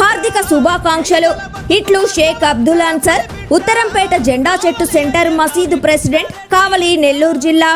హార్దిక శుభాకాంక్షలు. ఇట్లు షేక్ అబ్దుల్ అన్సర్ ఉత్తరంపేట జెండా చెట్టు సెంటర్ మసీదు ప్రెసిడెంట్ కావలి నెల్లూరు జిల్లా.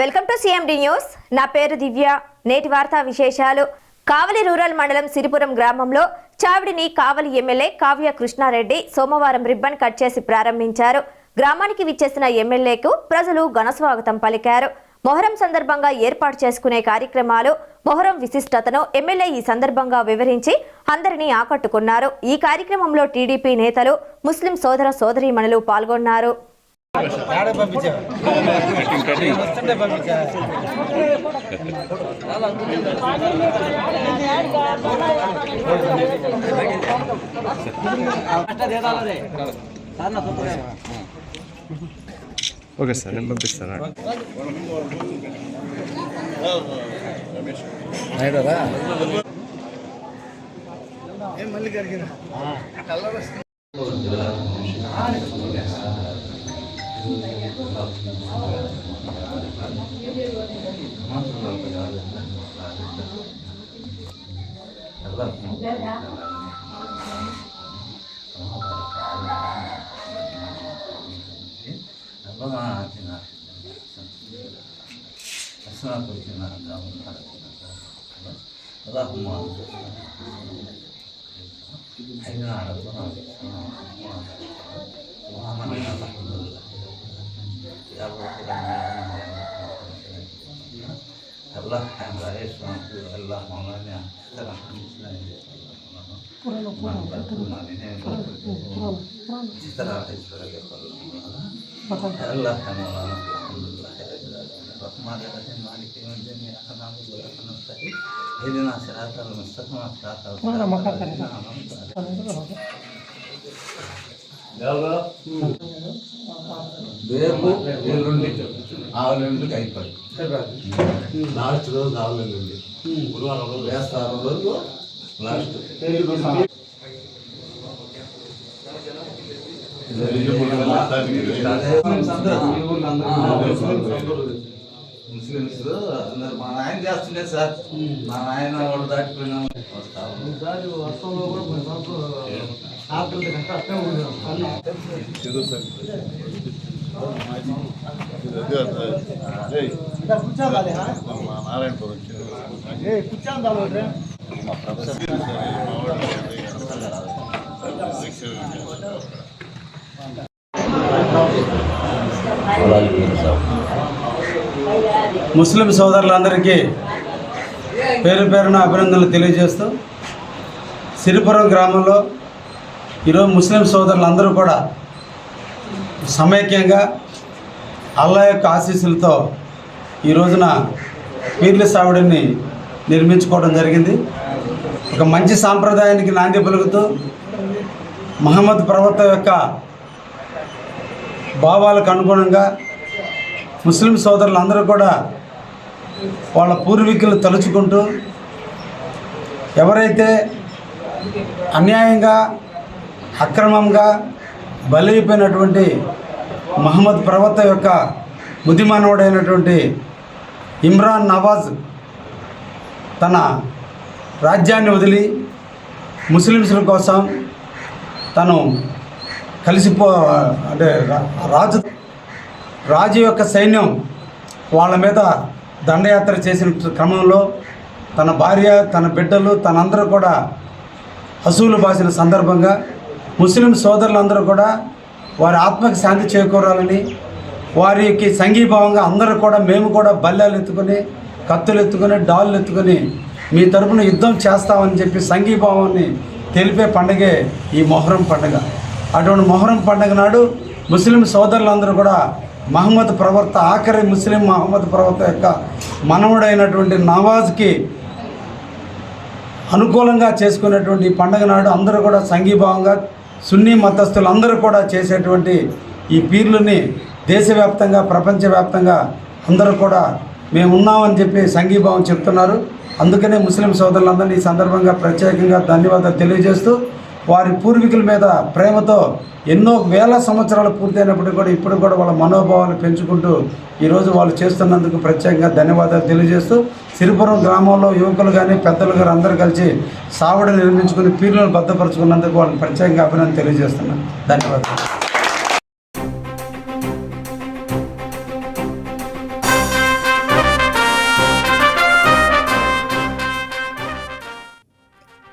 Welcome to CMD news. నా పేరు దివ్య. నేటి వార్తా విశేషాలు. కావలి రూరల్ మండలం సిరిపురం గ్రామంలో చావిడిని కావలి ఎమ్మెల్యే కావ్య కృష్ణారెడ్డి సోమవారం రిబ్బన్ కట్ చేసి ప్రారంభించారు. గ్రామానికి విచ్చేసిన ఎమ్మెల్యేకు ప్రజలు ఘనస్వాగతం పలికారు. మొహరం సందర్భంగా ఏర్పాటు చేసుకునే కార్యక్రమాలు మొహరం విశిష్టతను ఎమ్మెల్యే ఈ సందర్భంగా వివరించి అందరినీ ఆకట్టుకున్నారు. ఈ కార్యక్రమంలో టీడీపీ నేతలు ముస్లిం సోదర సోదరీమణులు పాల్గొన్నారు. ఆడే పంపించా వస్తుంటే పంపించా ఓకే సార్ నేను పంపిస్తాను الله الله مولانا الله مولانا الحمد لله رب العالمين الرحمن الرحيم مالك يوم الدين اياك نعبد واياك نستعين اهدنا صراط المستقيم صراط الذين انعمت రేపు ఎల్లుండి ఆవులెండుకి అయిపోయి లాస్ట్ రోజు ఆవులెండి గురువారం రోజు వేస్తారు రోజు లాస్ట్. ముస్లిమ్స్ అందరు మా నాయన చేస్తుండే సార్. మా నాయన వాళ్ళు దాటిపోయినా వస్తాము ముస్లిం సోదరులందరికీ పేరు పేరున అభినందనలు తెలియజేస్తూ సిరిపురం గ్రామంలో ఈరోజు ముస్లిం సోదరులందరూ కూడా సమైక్యంగా అల్లా యొక్క ఆశీస్సులతో ఈ రోజున పీర్ల సావిడిని నిర్మించుకోవడం జరిగింది. ఒక మంచి సాంప్రదాయానికి నాంది పలుకుతూ మహమ్మద్ ప్రవక్త యొక్క భావాలకు అనుగుణంగా ముస్లిం సోదరులందరూ కూడా వాళ్ళ పూర్వీకులు తలుచుకుంటూ ఎవరైతే అన్యాయంగా అక్రమంగా బలైపోయినటువంటి మహమ్మద్ ప్రవక్త యొక్క ముదిమానవుడైనటువంటి ఇమ్రాన్ నవాజ్ తన రాజ్యాన్ని వదిలి ముస్లిమ్స్ల కోసం తను కలిసిపో అంటే రా- రాజు రాజు యొక్క సైన్యం వాళ్ళ మీద దండయాత్ర చేసిన క్రమంలో తన భార్య తన బిడ్డలు తనందరూ కూడా హసూలు బాసిన సందర్భంగా ముస్లిం సోదరులందరూ కూడా వారి ఆత్మకి శాంతి చేకూరాలని వారికి సంఘీభావంగా అందరూ కూడా మేము కూడా బల్లెలు ఎత్తుకొని కత్తులు ఎత్తుకొని డాళ్ళు ఎత్తుకొని మీ తరపున యుద్ధం చేస్తామని చెప్పి సంఘీభావాన్ని తెలిపే పండగే ఈ మొహరం పండుగ. అటువంటి మొహరం పండుగ నాడు ముస్లిం సోదరులందరూ కూడా మహమ్మద్ ప్రవర్త ఆఖరి ముస్లిం మహమ్మద్ ప్రవర్త యొక్క మనవుడైనటువంటి నవాజ్కి అనుకూలంగా చేసుకునేటువంటి ఈ పండగ నాడు అందరూ కూడా సంఘీభావంగా సున్నీ మతస్థులందరూ కూడా చేసేటువంటి ఈ పీర్లని దేశవ్యాప్తంగా ప్రపంచవ్యాప్తంగా అందరూ కూడా మేము ఉన్నామని చెప్పి సంఘీభావం చెప్తున్నారు. అందుకనే ముస్లిం సోదరులందరినీ ఈ సందర్భంగా ప్రత్యేకంగా ధన్యవాదాలు తెలియజేస్తూ వారి పూర్వీకుల మీద ప్రేమతో ఎన్నో వేల సంవత్సరాలు పూర్తయినప్పటికీ కూడా ఇప్పుడు కూడా వాళ్ళ మనోభావాలు పెంచుకుంటూ ఈరోజు వాళ్ళు చేస్తున్నందుకు ప్రత్యేకంగా ధన్యవాదాలు తెలియజేస్తూ సిరిపురం గ్రామంలో యువకులు కానీ పెద్దలు గారు అందరూ కలిసి సావడ నిర్మించుకుని పీర్లను భద్రపరుచుకున్నందుకు వాళ్ళకి ప్రత్యేకంగా అభినందన తెలియజేస్తున్నాను. ధన్యవాదాలు.